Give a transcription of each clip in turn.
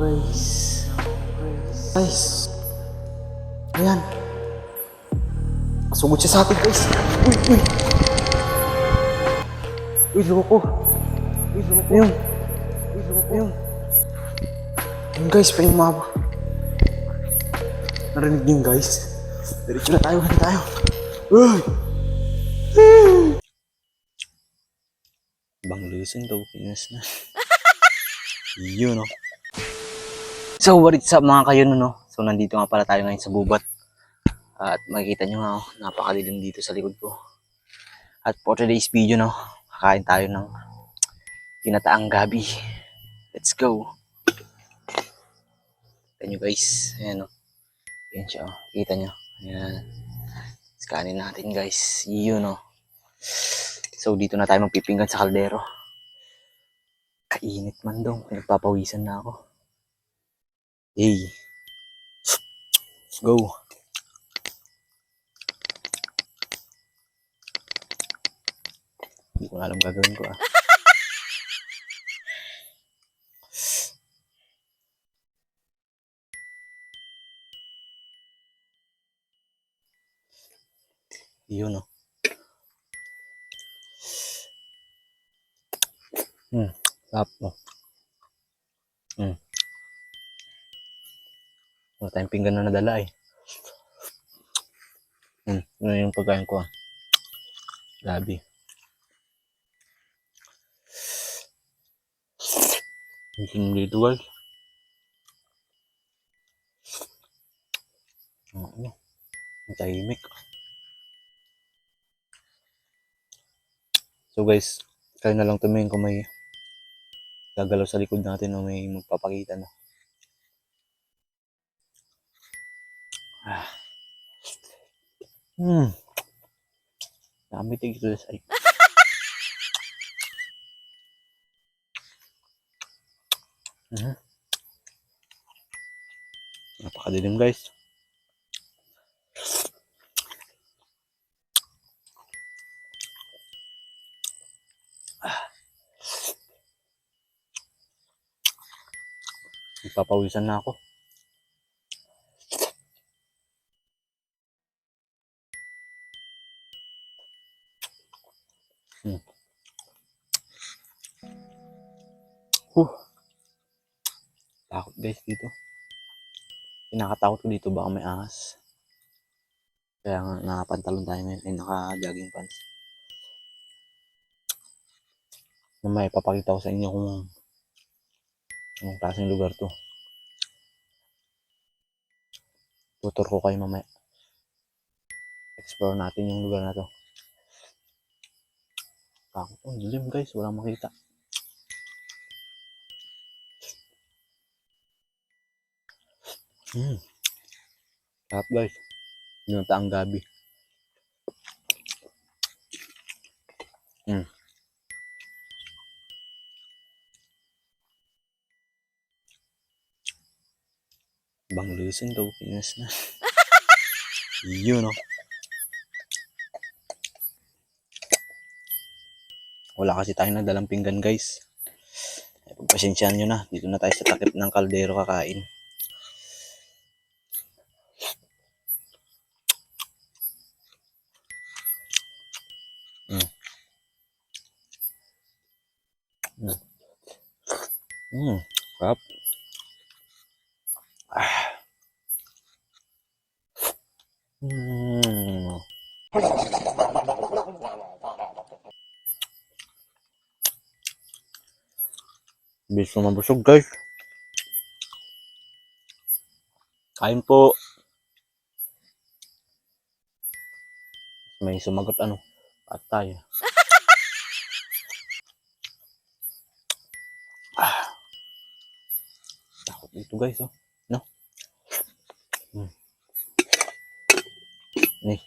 guys. Guys. Ayan. Sumod siya sa atin guys. Uy, uy. Uy, loko. Uy, loko. Ayun. Uy, loko. Ayun. Ayun guys, pa yung mama. Narinig niyo guys. Diretso na tayo, na tayo. Uy! Bang listen daw, Pinas na. Yun, no? So, what is up mga kayo, no? So, nandito nga pala tayo ngayon sa gubat. At makikita nyo nga, oh, napakadilim dito sa likod ko. At for today's video, no, kakain tayo ng ginataang gabi. Let's go! Kita nyo guys, ayan, no? Ayan siya, oh. Kita nyo. Ayan. Scanin natin guys. Yun, no? So, dito na tayo magpipinggan sa kaldero. Kainit man dong. Nagpapawisan na ako. Hey. Let's go. Hindi ko alam gagawin ko ah. Yun oh. Hmm. Sarap oh. Hmm. Wala tayong pinggan na nadala eh. Hmm. Ano yung pagkain ko ah. Grabe. Hindi dito guys. Oo. Ang tahimik. So guys, kayo na lang tumingin kung may gagalaw sa likod natin o may magpapakita na. Hmm. Dami tigil sa side. Mhm. Napakadilim guys. Ipapawisan na ako. Guys dito. Pinakatakot ko dito baka may ahas. Kaya nga nakapantalon tayo ngayon ay naka-jogging pants. Mamaya ipapakita ko sa inyo kung anong klaseng lugar to. Tutor ko kayo mamaya. Explore natin yung lugar na to. Takot. Oh, dilim guys. Walang makita. Hmm. Sarap guys. Ginataang gabi. Hmm. Bang listen daw. Pinas na. Yun oh. Wala kasi tayo nagdalang pinggan guys. Pagpasensyaan nyo na. Dito na tayo sa takip ng kaldero kakain. Ah. Mm. Bilis na mabusog guys. Kain po. May sumagot ano. At tayo. ah. Takot dito guys oh. Hmm. Ni.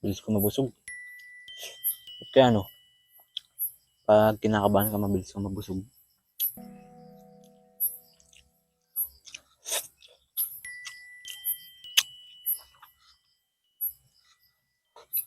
Bilis ko mabusog. Kaya ano, pag kinakabahan ka, mabilis ka mabusog.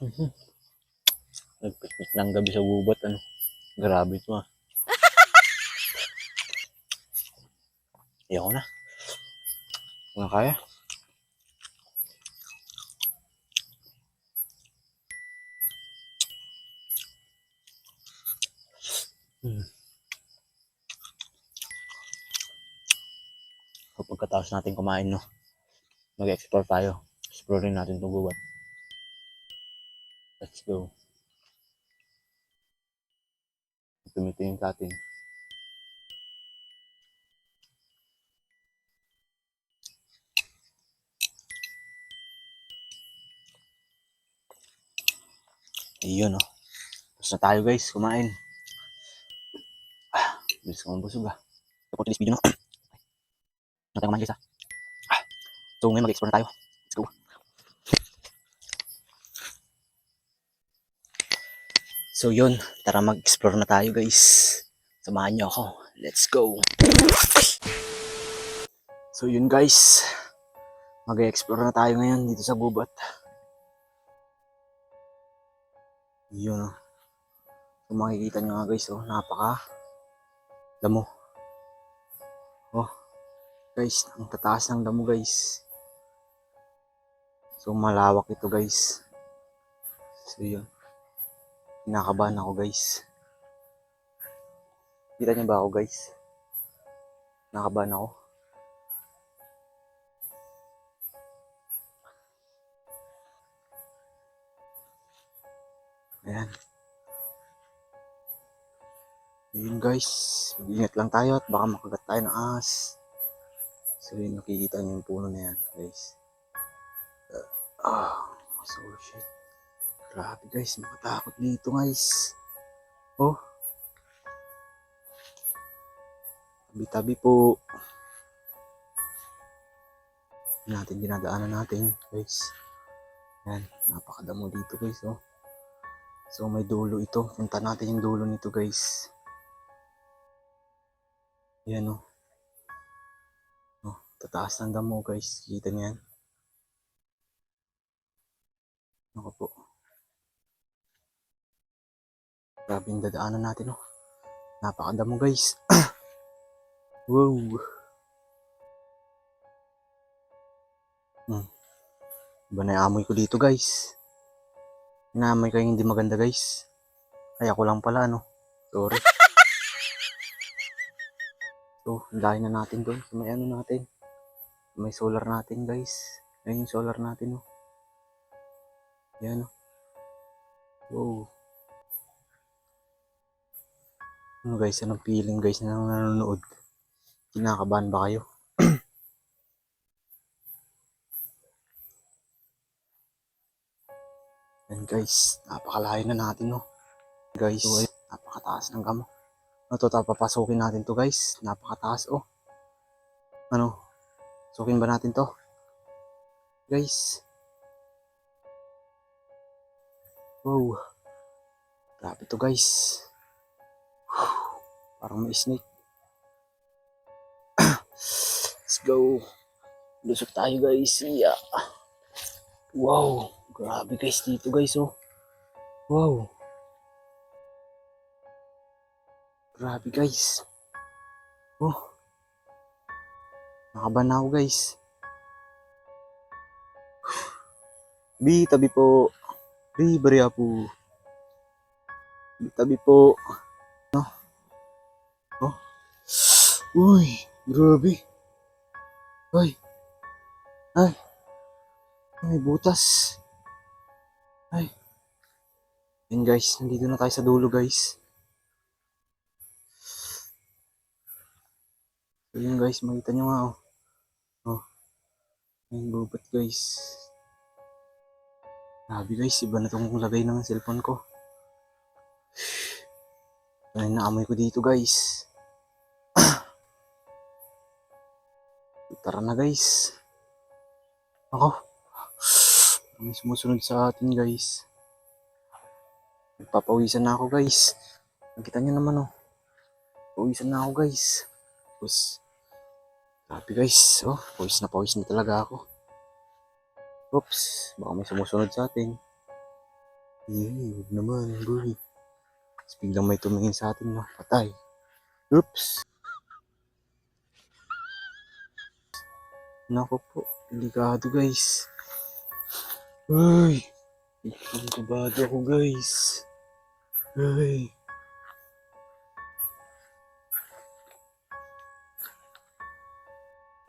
Mhm. Nagpiknik ng gabi sa gubat, ano. Grabe ito ah. Ayoko na. Na kaya. Hmm. So, pagkatapos natin kumain, no, mag-explore tayo. Explore natin itong gubat. Let's go. Tumitingin sa atin. Ayun, no. Tapos na tayo, guys. Kumain. Ah, bilis ko busog, ah. Support this video, no. Natin kumain, guys, ah. Ah. So, ngayon mag-explore na tayo. Let's go. So, yun. Tara mag-explore na tayo, guys. Samahan niyo ako. Let's go. So, yun, guys. Mag-explore na tayo ngayon dito sa gubat. Yun, oh. Kung makikita nyo nga, guys, oh. Napaka damo. Oh. Guys, ang tataas ng damo, guys. So, malawak ito, guys. So, yun. Kinakabahan ako, guys. Kita niyo ba ako, guys? Nakabahan ako. Ayan. Yun, guys. Mag-ingat lang tayo at baka makagat tayo ng ahas. So, yun, nakikita niyo yung puno na yan, guys. Uh, ah, so shit. Grabe guys, makatakot dito guys. Oh. Tabi-tabi po. Natin dinadaanan natin guys. Yan, napakadamo dito guys oh. So may dulo ito. Punta natin yung dulo nito guys. Yan oh. Oh, tataas ng damo guys. Kita niyan. Ako po. Grabe yung dadaanan natin, oh. Napakadamo, guys. wow. Hmm. Iba na yung amoy ko dito, guys. Inaamoy kayo hindi maganda, guys. Ay, ako lang pala, no. Sorry. so, dahil na natin doon. So, may ano natin. May solar natin, guys. Ayun yung solar natin, oh. Yan, oh. Wow. Ano guys, anong feeling guys na nanonood? Kinakabahan ba kayo? Yan guys, napakalayo na natin no. Guys, napakataas ng kamo. Ano to, papasukin natin to guys. Napakataas oh. Ano? Sukin ba natin to? Guys. Wow. Grabe to guys. Parang may snake. Let's go. Lusok tayo guys. Yeah. Wow. Grabe guys dito guys oh. Wow. Grabe guys. Oh. Nakaban na ako guys. Bi, tabi po. Bi, bariya po. Bi, tabi po. Uy, grabe. Ay. Ay. May butas. Ay. Yan guys, nandito na tayo sa dulo guys. So yun guys, makita nyo nga oh. Oh. Yung gubat guys. Grabe guys, iba na tong lagay ng cellphone ko. Ay, naamoy ko dito guys. Tara na guys. Ako. May sumusunod sa atin guys. Nagpapawisan na ako guys. Nakita nyo naman oh. Pawisan na ako guys. Tapos, grabe guys. Oh, pawis na pawis na talaga ako. Oops, baka may sumusunod sa atin. Eh, huwag naman, boy. Tapos biglang may tumingin sa atin, no? Patay. Oops. Nako po, delikado guys. Uy! Ang kabado ako guys. Uy!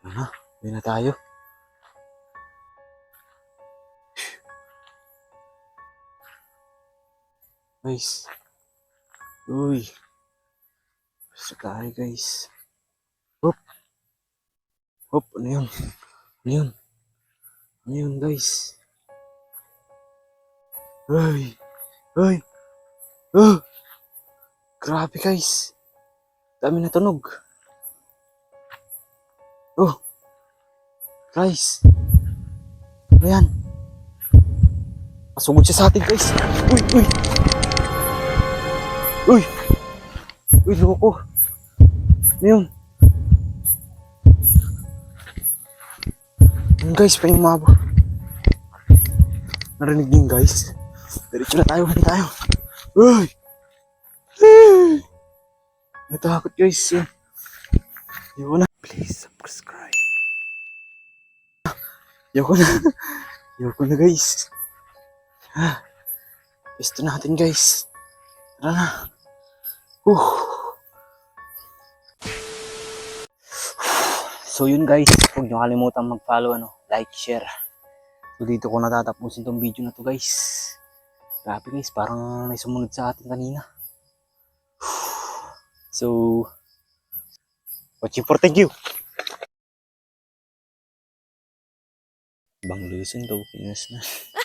Ano? Uwi na tayo. Guys. Uy. Basta tayo guys. Hop. Ano yun? Ano yun? Ano yun guys? Uy. Uy. Oh. Grabe guys. Dami na tunog. Oh. Guys. Ano yan? Pasugod siya sa atin guys. Uy, uy. Uy! Uy, loko. Ano yun? Ayun guys, pa yung mabo. Narinig yun guys. Diretso na tayo, ano tayo. Uy! Natakot guys yun. Ayoko na. Please subscribe. Ayoko na. Ayoko na guys. Ah, Pesto natin guys. Tara na. Uh. So yun guys, huwag nyo kalimutan mag-follow, ano, like, share. So dito ko natatapusin tong video na to guys. Grabe guys, parang may sumunod sa atin kanina. So, watching for thank you. Bang listen daw, pinas na.